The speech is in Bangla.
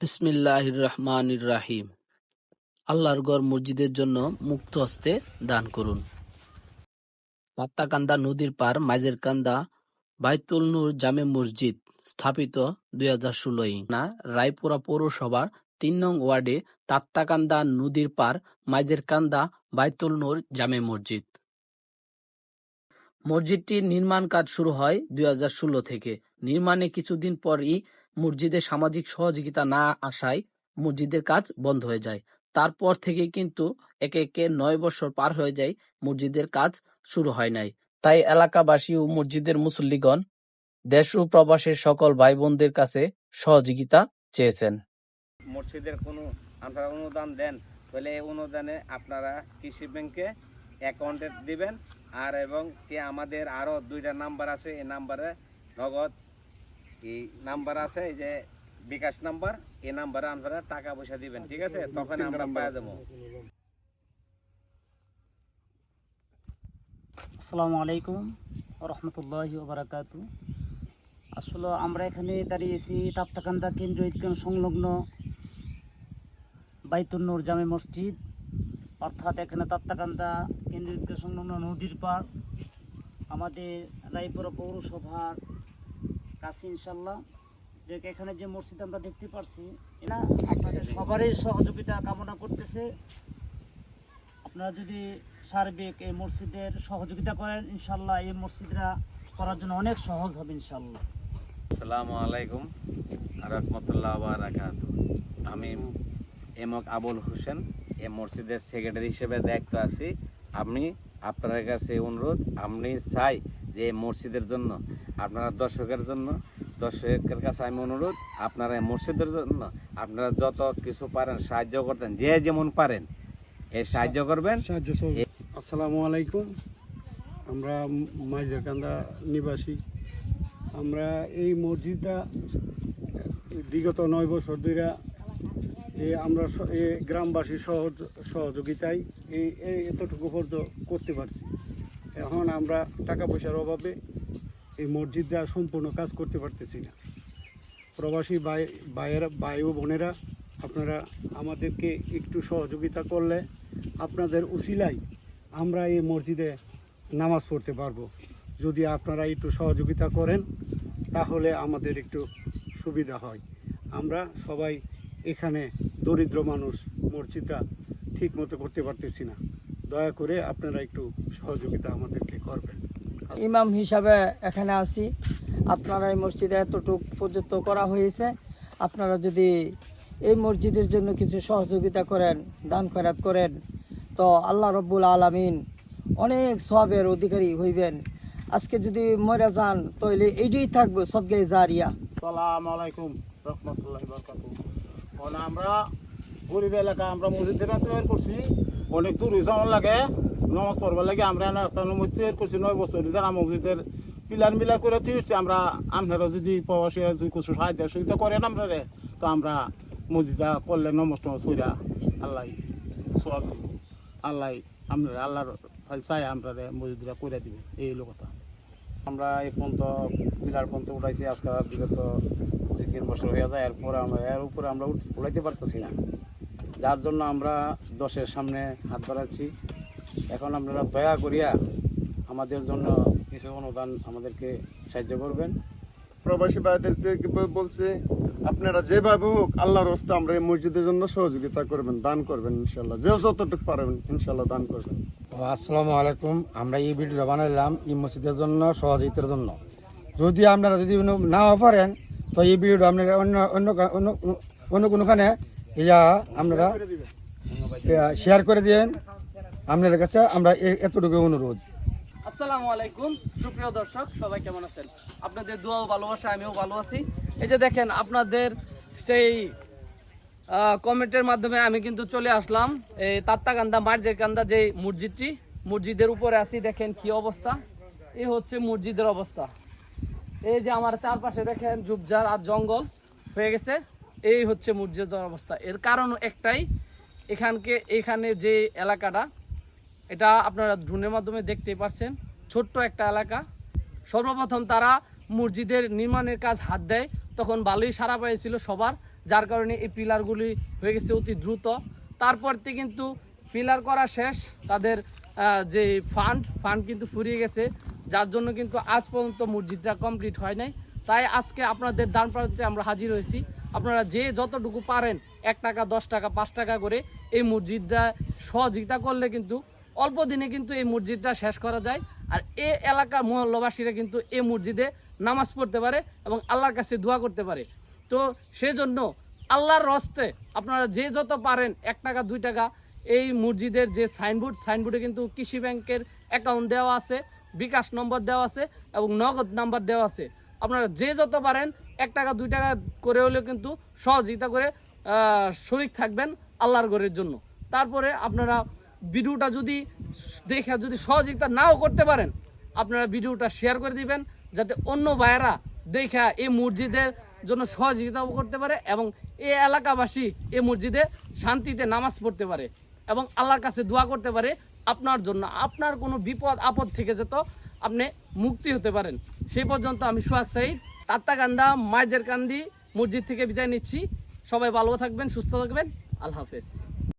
বিসমিল্লাহির রহমানির রাহিম আল্লাহর গড় মসজিদের জন্য মুক্ত হস্তে দান করুন। কান্দা নদীর পার মাইজের কান্দা বাইতুল নূর জামে মসজিদ স্থাপিত দুই হাজার ষোলোই না, রায়পুরা পৌরসভার তিন নং ওয়ার্ডে তাত্তাকান্দা নদীর পার মাইজের কান্দা বাইতুল নূর জামে মসজিদ। মসজিদটির নির্মাণ কাজ শুরু হয় দুই হাজার ষোলো থেকে। নির্মাণে কিছুদিন পরই মসজিদে সামাজিক সহযোগিতা না আসায় মসজিদের কাজ বন্ধ হয়ে যায়। তারপর থেকে কিন্তু একে একে নয় বছর পার হয়ে যায় মসজিদের কাজ শুরু হয় নাই। তাই এলাকাবাসী ও মসজিদের মুসল্লিগণ দেশ ও প্রবাসের সকল ভাই বোনদের কাছে সহযোগিতা চেয়েছেন। মসজিদের কোনো আপনারা অনুদান দেন, তাহলে এই অনুদানে আপনারা কৃষি ব্যাংকে অ্যাকাউন্টে দিবেন। আর এবং কি আমাদের আরও দুইটা নাম্বার আছে, এই নাম্বারে নগদ এই নাম্বার আছে এই যে বিকাশ নাম্বার এই নাম্বারে আপনারা টাকা পয়সা দিবেন ঠিক আছে? তখন আমরা পাওয়া যাব আসসালামু আলাইকুম রহমতুল্লাহ বারাকাত আসলে আমরা এখানে দাঁড়িয়েছি তাপ্তাকান্দা কেন্দ্রীয় ঈদগান সংলগ্ন বাইতুন্নুর জামে মসজিদ। অর্থাৎ এখানে তাপ্তাকান্দা কেন্দ্রীয় ঈদগাহ সংলগ্ন নদীর পার আমাদের রায়পুরা পৌরসভার কাছে ইনশাল্লাহ যে এখানে যে মসজিদ আমরা দেখতে পারছি এটা আপনাদের সবারই সহযোগিতা কামনা করতেছে। আপনারা যদি সার্বিক এই মসজিদের সহযোগিতা করেন ইনশাল্লাহ এই মসজিদরা করার জন্য অনেক সহজ হবে ইনশাল্লাহ আসসালামু আলাইকুম। রহমতুল্লাহ বারাকাত আমি এমক আবুল হোসেন, এই মসজিদের সেক্রেটারি হিসেবে দায়িত্ব আছি। আমি আপনাদের কাছে অনুরোধ আপনি চাই যে মসজিদের জন্য, আপনারা দর্শকের জন্য, দর্শকের কাছে আমি অনুরোধ, আপনারা মসজিদের জন্য আপনারা যত কিছু পারেন, সাহায্য করতেন, যে যেমন পারেন এ সাহায্য করবেন। সাহায্য। আসসালামু আলাইকুম। আমরা মাইজারকান্দা নিবাসী। আমরা এই মসজিদটা বিগত নয় বছর ধরে আমরা গ্রামবাসীর সহযোগিতায় এই এই এতটুকু পর্যন্ত করতে পারছি। এখন আমরা টাকা পয়সার অভাবে এই মসজিদটা সম্পূর্ণ কাজ করতে পারতেছি না। প্রবাসী ভাই, ভাইয়েরা, ভাই ও বোনেরা, আপনারা আমাদেরকে একটু সহযোগিতা করলে আপনাদের উসিলাই আমরা এই মসজিদে নামাজ পড়তে পারব। যদি আপনারা একটু সহযোগিতা করেন, তাহলে আমাদের একটু সুবিধা হয়। আমরা সবাই এখানে দরিদ্র মানুষ, মসজিদটা ঠিক মতো করতে পারতেছি না। দয়া করে আপনারা একটু সহযোগিতা আমাদেরকে করবেন ইমাম হিসাবে এখানে আছি। আপনারা এই মসজিদে এতটুক পর্যন্ত করা হয়েছে। আপনারা যদি এই মসজিদের জন্য কিছু সহযোগিতা করেন দান খয়রাত করেন তো আল্লাহ রব্বুল আলামিন অনেক সবের অধিকারী হইবেন। আজকে যদি মরে যান তাহলে এইটাই থাকবে সদগে জারিয়া। সালাম আলাইকুম রহমতুল্লাহ বরকাত আমরা গরিব এলাকা আমরা মসজিদ তৈরি করছি। অনেক দূর লাগে। নমাজ পড়বার লাগে আমরা একটা মসজিদ তৈরি করছি, নয় বছর ধরে আমরা মসজিদের পিলার মিলার করে তুলছি আমরা, আপনারা যদি প্রবাসী যদি কিছু সাহায্য সুবিধা করেন আমরা রে, তো আমরা মসজিদটা করলে নমস টমস কইরা আল্লাহ সব আল্লাহ আমরা আল্লাহর চাই আমরা রে মসজিদটা করে দিবে এই হলো কথা। আমরা এই পর্যন্ত পিলার পর্যন্ত উঠাইছি, আজকে বিগত দুই তিন বছর হয়ে যায়, এরপরে আমরা, এর উপরে আমরা উঠাইতে পারতেছি না। যার জন্য আমরা দশের সামনে হাত বাড়াচ্ছি। এখন আপনারা দয়া করিয়া আমাদের জন্য কিছু অনুদান আমাদেরকে সাহায্য করবেন। প্রবাসী ভাইদেরকে বলছে আপনারা যেভাবে হোক আল্লাহর হস্তে আমরা এই মসজিদের জন্য সহযোগিতা করবেন দান করবেন ইনশাল্লাহ যে যতটুকু পারবেন ইনশাল্লাহ দান করবেন। আসসালামু আলাইকুম। আমরা এই ভিডিওটা বানাইলাম এই মসজিদের জন্য সহযোগিতার জন্য। যদি আপনারা যদি নাও পারেন তো এই ভিডিওটা আপনারা অন্য অন্য অন্য অন্য কোনোখানে ইয়া আপনারা শেয়ার করে দিন আপনাদের কাছে আমরা এতটুকু অনুরোধ। আসসালামু আলাইকুম। সুপ্রিয় দর্শক, সবাই কেমন আছেন? আপনাদের দোয়া ও ভালোবাসা, আমিও ভালো আছি। এই যে দেখেন, আপনাদের সেই কমেন্টের মাধ্যমে আমি কিন্তু চলে আসলাম। এই তাত্তাকান্দা মার্জের কান্দা যে মসজিদটি, মসজিদের উপরে আছি, দেখেন কি অবস্থা। এই হচ্ছে মসজিদের অবস্থা। এই যে আমার চারপাশে দেখেন ঝুপঝাড় আর জঙ্গল হয়ে গেছে। এই হচ্ছে মসজিদের অবস্থা। এর কারণ একটাই, এখানকে, এখানে যে এলাকাটা এটা আপনারা ড্রোনের মাধ্যমে দেখতে পাচ্ছেন ছোট্ট একটা এলাকা। সর্বপ্রথম তারা মসজিদের নির্মাণের কাজ হাত দেয়। তখন ভালোই সারা পেয়েছিল সবার, যার কারণে এই পিলারগুলি হয়ে গেছে অতি দ্রুত। তারপর থেকে কিন্তু পিলার করা শেষ। তাদের যে ফান্ড ফান্ড কিন্তু ফুরিয়ে গেছে। যার জন্য কিন্তু আজ পর্যন্ত মসজিদটা কমপ্লিট হয় নাই। তাই আজকে আপনাদের দান প্রান্তে আমরা হাজির হয়েছি। আপনারা যে যতটুকু পারেন, এক টাকা, দশ টাকা, পাঁচ টাকা করে এই মসজিদটা সহযোগিতা করলে কিন্তু অল্প দিনে কিন্তু এই মসজিদটা শেষ করা যায়। আর এ এলাকার মহল্লবাসীরা কিন্তু এই মসজিদে নামাজ পড়তে পারে এবং আল্লাহর কাছে দোয়া করতে পারে। তো সেজন্য আল্লাহর রস্তে আপনারা যে যত পারেন এক টাকা, দুই টাকা এই মসজিদের যে সাইনবোর্ড, সাইনবোর্ডে কিন্তু কৃষি ব্যাংকের অ্যাকাউন্ট দেওয়া আছে, বিকাশ নম্বর দেওয়া আছে এবং নগদ নাম্বার দেওয়া আছে। আপনারা যে যত পারেন এক টাকা, দুই টাকা করে হলেও কিন্তু সহযোগিতা করে শরিক থাকবেন আল্লাহর ঘরের জন্য। তারপরে আপনারা ভিডিওটা যদি দেখে যদি সহযোগিতা নাও করতে পারেন, আপনারা ভিডিওটা শেয়ার করে দিবেন, যাতে অন্য ভাইয়েরা দেখা এই মসজিদের জন্য সহযোগিতাও করতে পারে এবং এই এলাকাবাসী এই মসজিদে শান্তিতে নামাজ পড়তে পারে এবং আল্লাহর কাছে দোয়া করতে পারে। আপনার জন্য আপনার কোনো বিপদ, আপদ থেকে যেত আপনি মুক্তি হতে পারেন। সেই পর্যন্ত আমি সোহাগ সাইদ তাত্তাকান্দা মাইজের কান্দি মসজিদ থেকে বিদায় নিচ্ছি। সবাই ভালো থাকবেন, সুস্থ থাকবেন। আল্লাহ হাফেজ।